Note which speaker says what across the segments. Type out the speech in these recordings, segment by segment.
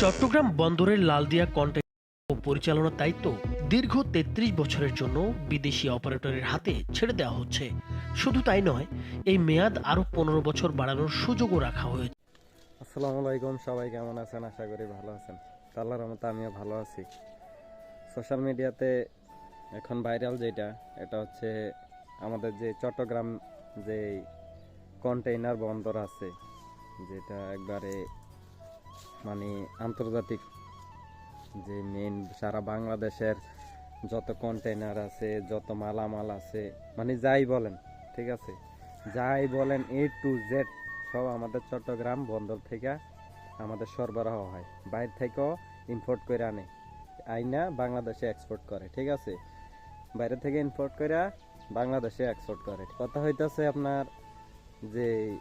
Speaker 1: চট্টগ্রাম বন্দরের লালদিয়া কন্টেইনার পরিচালনার দায়িত্ব দীর্ঘ তেত্রিশ বছরের জন্য বিদেশি অপারেটরের হাতে ছেড়ে দেওয়া হচ্ছে। শুধু তাই নয়, এই মেয়াদ আরও পনেরো বছর বাড়ানোর সুযোগও রাখা হয়েছে।
Speaker 2: আসসালামু আলাইকুম, সবাই কেমন আছেন? আশা করি ভালো আছেন। আল্লাহর রহমতে আমিও ভালো আছি। সোশ্যাল মিডিয়াতে এখন ভাইরাল যেটা, এটা হচ্ছে আমাদের যে চট্টগ্রাম যে কন্টেইনার বন্দর আছে, যেটা একবারে মানে আন্তর্জাতিক যে মেন সারা বাংলাদেশের যত কন্টেইনার আছে, যত মালামাল আছে মানে যাই বলেন, ঠিক আছে? যাই বলেন এ টু জেড সব আমাদের চট্টগ্রাম বন্দর থেকে আমাদের সরবরাহ হয়। বাইরে থেকেও ইম্পোর্ট করে আনে, আইনা বাংলাদেশে এক্সপোর্ট করে, ঠিক আছে? বাইরে থেকে ইম্পোর্ট করে বাংলাদেশে এক্সপোর্ট করে। কথা হইতেছে আপনার যে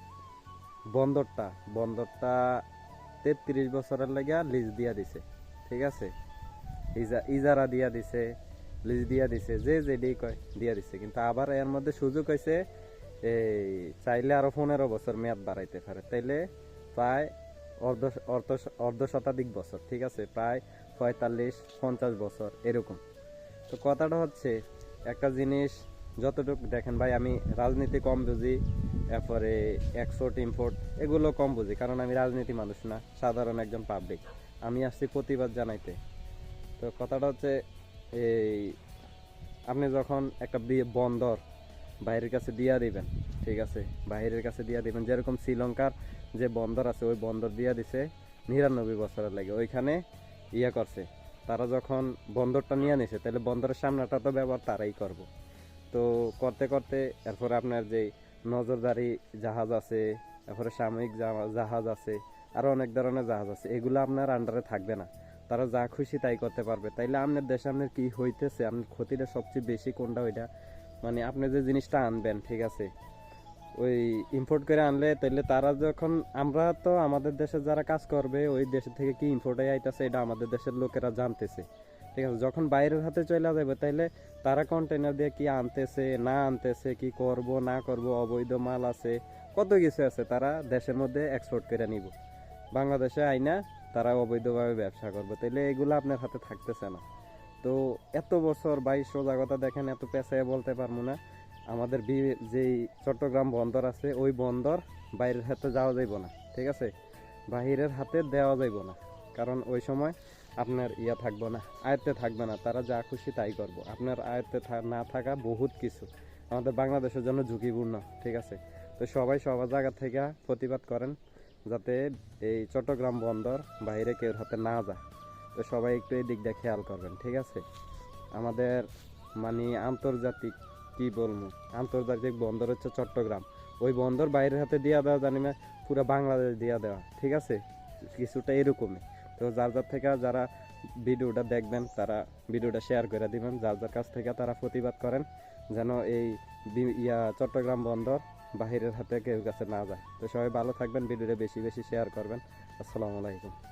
Speaker 2: বন্দরটা বন্দরটা তেত্রিশ বছরের লেগে লিজ দিয়া দিছে, ঠিক আছে? ইজা- ইজারা দিয়া দিছে, লিজ দিয়া দিছে, যে যেডি কয় দিয়া দিছে। কিন্তু আবার এর মধ্যে সুযোগ হয়েছে এই চাইলে আরও পনেরো বছর মেয়াদ বাড়াইতে পারে। তাইলে প্রায় অর্ধ অর্ধ অর্ধ শতাধিক বছর, ঠিক আছে? প্রায় পঁয়তাল্লিশ, পঞ্চাশ বছর, এরকম। তো কথাটা হচ্ছে, একটা জিনিস যতটুকু দেখেন ভাই, আমি রাজনীতি কম বুঝি, এরপরে এক্সপোর্ট ইম্পোর্ট এগুলো কম বুঝি, কারণ আমি রাজনীতি মানুষ না, সাধারণ একজন পাবলিক আমি আসছি প্রতিবাদ জানাইতে। তো কথাটা হচ্ছে, এই আপনি যখন একটা বন্দর বাইরের কাছে দিয়া দিবেন, ঠিক আছে, বাইরের কাছে দিয়া দিবেন, যেরকম শ্রীলঙ্কার যে বন্দর আছে, ওই বন্দর দিয়া দিছে নিরানব্বই বছরের লাগে, ওইখানে ইয়ে করছে। তারা যখন বন্দরটা নিয়ে নিছে, তাহলে বন্দরের সামনেটা তো ব্যবহার তারাই করব। তো করতে করতে এরপরে আপনার যে নজরদারি জাহাজ আছে, এরপরে সাময়িক জাহাজ আছে, আরও অনেক ধরনের জাহাজ আছে, এগুলো আপনার আন্ডারে থাকবে না। তারা যা খুশি তাই করতে পারবে। তাইলে আপনার দেশে আপনার কি হইতেছে? আপনার ক্ষতিটা সবচেয়ে বেশি কোনটা ওইটা? মানে আপনি যে জিনিসটা আনবেন, ঠিক আছে? ওই ইম্পোর্ট করে আনলে তাইলে তারা যখন, আমরা তো আমাদের দেশে যারা কাজ করবে, ওই দেশ থেকে কি ইম্পোর্ট আইতাছে? এটা আমাদের দেশের লোকেরা জানতেছে। ঠিক আছে, যখন বাইরের হাতে চলে যাবে তাইলে তারা কন্টেনার দিয়ে কি আনতেছে, না আনতেছে, কি করব, না করব, অবৈধ মাল আছে, কত কিছু আছে, তারা দেশের মধ্যে এক্সপোর্ট করে নিব। বাংলাদেশে আইনা তারা অবৈধভাবে ব্যবসা করবে, তাইলে এগুলো আপনার হাতে থাকতেছে না। তো এত বছর বাইশ সোজা কথা দেখেন, এত পেঁচায় বলতে পারব না। আমাদের যেই চট্টগ্রাম বন্দর আছে, ওই বন্দর বাইরের হাতে যাওয়া যাইব না, ঠিক আছে? বাহিরের হাতে দেওয়া যাইব না, কারণ ওই সময় আপনার ইয়া থাকব না, আয়ত্তে থাকবে না, তারা যা খুশি তাই করব। আপনার আয়ত্তে না থাকা বহুত কিছু। আমাদের বাংলাদেশের জন্য ঝুঁকিপূর্ণ, ঠিক আছে? তো সবাই সবার জায়গা থেকে প্রতিবাদ করেন, যাতে এই চট্টগ্রাম বন্দর বাইরে কেউ হাতে না যায়। তো সবাই একটু এই দিকটা খেয়াল করবেন, ঠিক আছে? আমাদের মানে আন্তর্জাতিক, কি বলব? আন্তর্জাতিক বন্দর হচ্ছে চট্টগ্রাম। ওই বন্দর বাইরের হাতে দিয়া দেওয়া জানি না, পুরো বাংলাদেশ দিয়া দেওয়া, ঠিক আছে? কিছুটা এরকমই। তো যার যার থেকে যারা ভিডিওটা দেখবেন, তারা ভিডিওটা শেয়ার করে দিবেন। যার যার কাছ থেকে তারা প্রতিবাদ করেন, যেন এই ইয়া চট্টগ্রাম বন্দর বাহিরের হাতে কেউ কাছে না যায়। তো সবাই ভালো থাকবেন, ভিডিওটা বেশি বেশি শেয়ার করবেন। আসসালামু আলাইকুম।